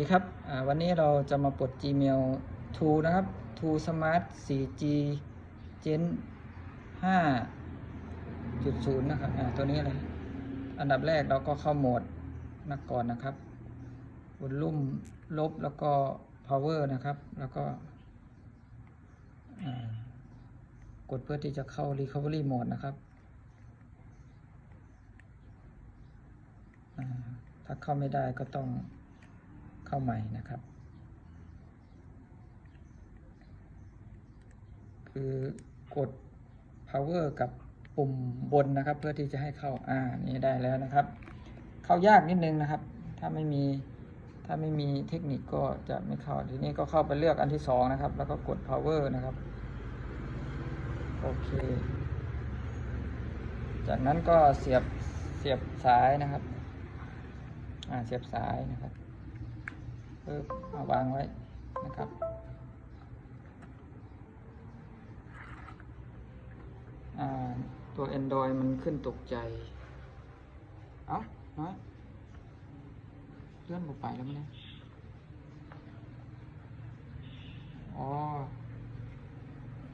สวัสดีครับวันนี้เราจะมาปลด Gmail 2 นะครับ 2 Smart 4G Gen 5.0 นะครับตัวนี้เลยอันดับแรกเราก็เข้าโหมดนักก่อนนะครับวอลลุ่มลบแล้วก็ power นะครับ แล้วก็กดเพื่อที่จะเข้า recovery mode นะครับถ้าเข้าไม่ได้ก็ต้อง เข้าใหม่นะครับ คือกด power กับปุ่มบนนะครับ เพื่อที่จะให้เข้าอ่านี่ได้แล้วนะครับ เข้ายากนิดนึงนะครับ ถ้าไม่มีถ้าไม่มีเทคนิคก็จะไม่เข้าทีนี้ก็เข้าไปเลือกอันที่สองนะครับ แล้วก็กด power นะครับโอเค จากนั้นก็เสียบเสียบสายนะครับ อ่า เสียบสายนะครับ ปึ๊บมาวางไว้นะครับ ตัว Android มันขึ้นตกใจ เอ้าน้อยเลื่อนบุไปแล้วมั้ยเนี่ยอ๋อ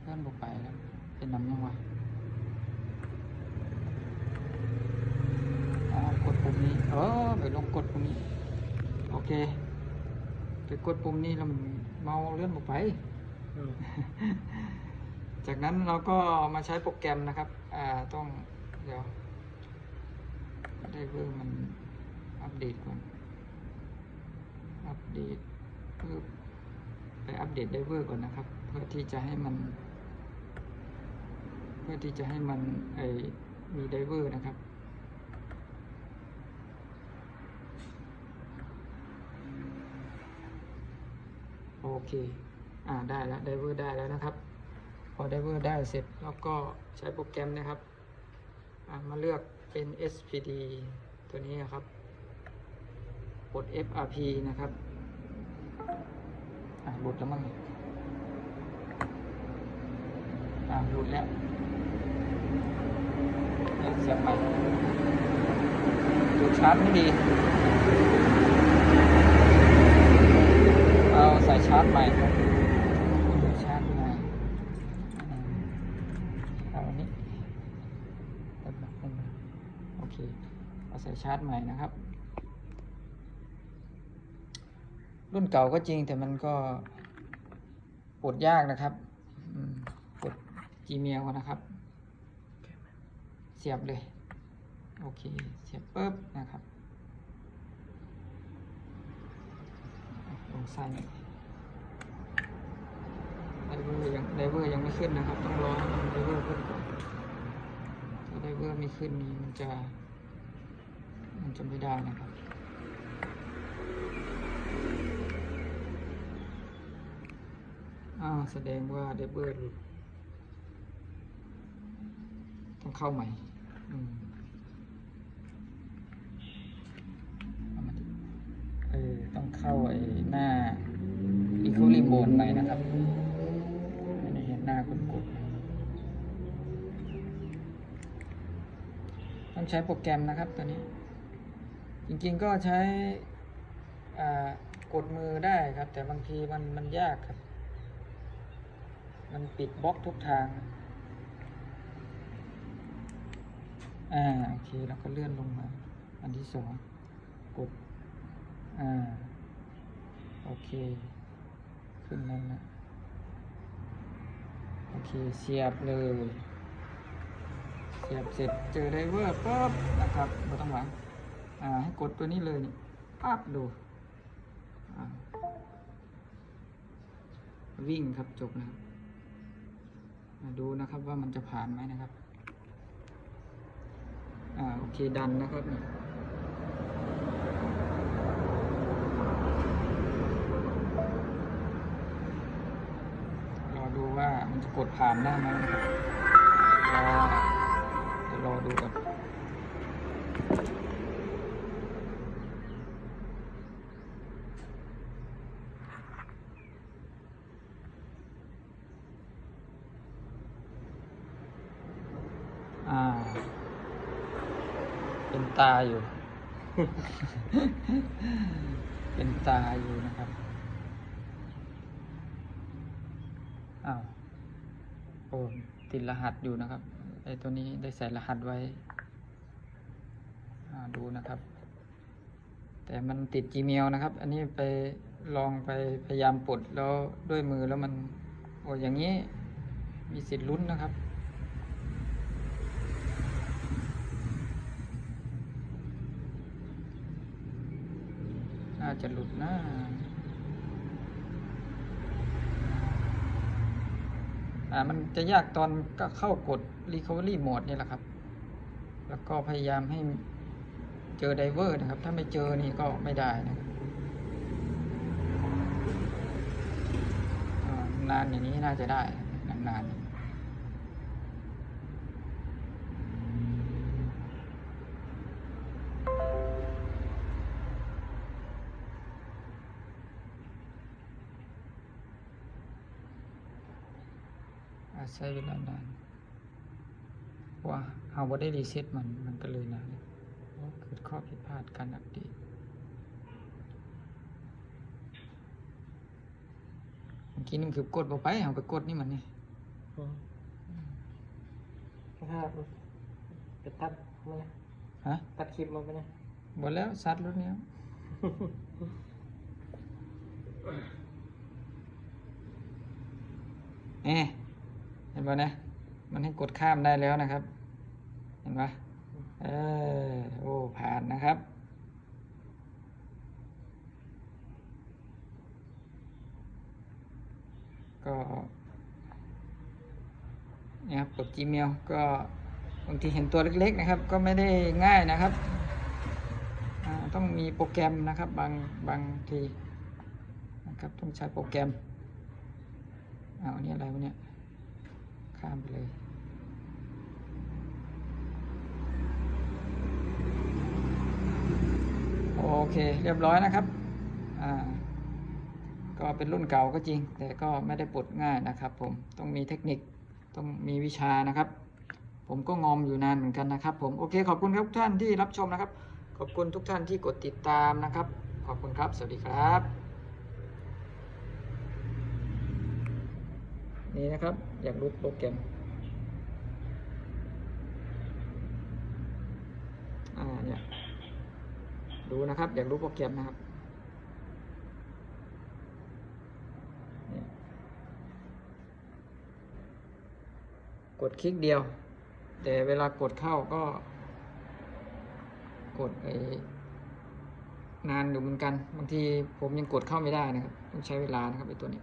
เลื่อนบุไปแล้ว เป็นน้ำยังวะอ๋อกดปุ่มนี้ เออไปลงกดปุ่มนี้ โอเค ไปกดปุ่มนี้แล้วมันเมาเลื่อนออกไป จากนั้นเราก็มาใช้โปรแกรมนะครับ อ่า ต้อง เดี๋ยวได้เวอร์มันอัปเดตก่อน อัปเดตเพื่อไปอัปเดตไดเวอร์ก่อนนะครับ เพื่อที่จะให้มัน เพื่อที่จะให้มันไอมีไดเวอร์นะครับ โอ เค อ่าได้แล้วไดเวอร์ได้แล้วนะครับ พอไดเวอร์ได้เสร็จแล้วก็ใช้โปรแกรมนะครับอ่ามาเลือกเป็น SPD ตัวนี้นะครับ กด FRP นะครับอ่าหลุดแล้วมั้งอ่าหลุดแล้วเดี๋ยวเสียบใหม่จุดชาร์จไม่ดี เอาสายชาร์จใหม่ครับชาร์จใหม่อ่าเอาอันนี้แป๊บนึงแป๊บนึงโอเคเอาสายชาร์จใหม่นะครับ รุ่นเก่าก็จริงแต่มันก็ปลดยากนะครับอืมปลด Gmail นะครับ เสียบเลย โอเค เสียบปุ๊บนะครับ ลงไส้หน่อย เวอร์ยังไดเวอร์ยังไม่ขึ้นนะครับ ต้องรอให้มันไดเวอร์ขึ้นก่อนถ้าไดเวอร์ไม่ขึ้นมันจะ มันจะไม่ได้นะครับอ้าแสดงว่าไดเวอร์หลุดต้องเข้าใหม่อืมเออต้องเข้าไอ้หน้า e q u i l i b r i ใหม่นะครับ หน้าคนกด ต้องใช้โปรแกรมนะครับตัวนี้ จริงๆก็ใช้กดมือได้ครับ แต่บางทีมันมันยากครับ มันปิดบล็อกทุกทาง อ่าโอเคแล้วก็เลื่อนลงมา อันที่สองกด อ่า โอเค ขึ้นนั้นนะ เคเสียบเลย เสียบเสร็จเจอไดเวอร์ปั๊บนะครับไม่ต้องหวังอ่าให้กดตัวนี้เลยนี่ปั๊บดูอ่าวิ่งครับจบนะครับมาดูนะครับว่ามันจะผ่านไหมนะครับอ่าโอเคดันนะครับ มันจะกดผ่านได้ไหมนะครับรอเดี๋ยวรอดูก่อนเป็นตาอยู่ เป็นตาอยู่นะครับ อ้าว โอ้ติดรหัสอยู่นะครับไอ้ตัวนี้ได้ใส่รหัสไว้ดูนะครับ แต่มันติด Gmail นะครับ อันนี้ไปลองไปพยายามปลดแล้วด้วยมือแล้วมันโอ้อย่างนี้มีสิทธิ์ลุ้นนะครับ น่าจะหลุดนะ อ่ามันจะยากตอนก็เข้ากด Recovery Mode นี่แหละครับ แล้วก็พยายามให้เจอไดเวอร์นะครับ ถ้าไม่เจอนี่ก็ไม่ได้นะนานอย่างนี้น่าจะได้นานๆ อาใช้เวลานานเพราะว่าเอาว่าได้รีเซ็ตมันมันก็เลยนานเพราะเกิดข้อผิดพลาดการอัปเดตเมื่อกี้นี่มันคือกดบ่ไปเอาไปกดนี่มันนี่ถ้าจะตัดมานะฮะตัดคลิปมาไปนะหมดแล้วซัดรถเนี้ยเอ๊ะเห็นปะนะมันให้กดข้ามได้แล้วนะครับ เห็นปะเออโอ้ผ่านนะครับก็นี่ครับกด Gmail ก็บางทีเห็นตัวเล็กๆนะครับ ก็ไม่ได้ง่ายนะครับ ต้องมีโปรแกรมนะครับบางบางทีนะครับต้องใช้โปรแกรมเอาอันนี้อะไรวะเนี่ยามไปเลยโอเค เรียบร้อยนะครับ อ่า ก็เป็นรุ่นเก่าก็จริง แต่ก็ไม่ได้ปลดง่ายนะครับ ผม ต้องมีเทคนิค ต้องมีวิชานะครับ ผมก็งอมอยู่นานเหมือนกันนะครับ ผม โอเค ขอบคุณครับทุกท่านที่รับชมนะครับ ขอบคุณทุกท่านที่กดติดตามนะครับ ขอบคุณครับ สวัสดีครับ นี่นะครับ อยากรู้โปรแกรมอ่าเนี่ยดูนะครับ อยากรู้โปรแกรมนะครับกดคลิกเดียว แต่เวลากดเข้าก็ กดไปนานอยู่เหมือนกัน บางทีผมยังกดเข้าไม่ได้นะครับ ต้องใช้เวลานะครับไอ้ตัวนี้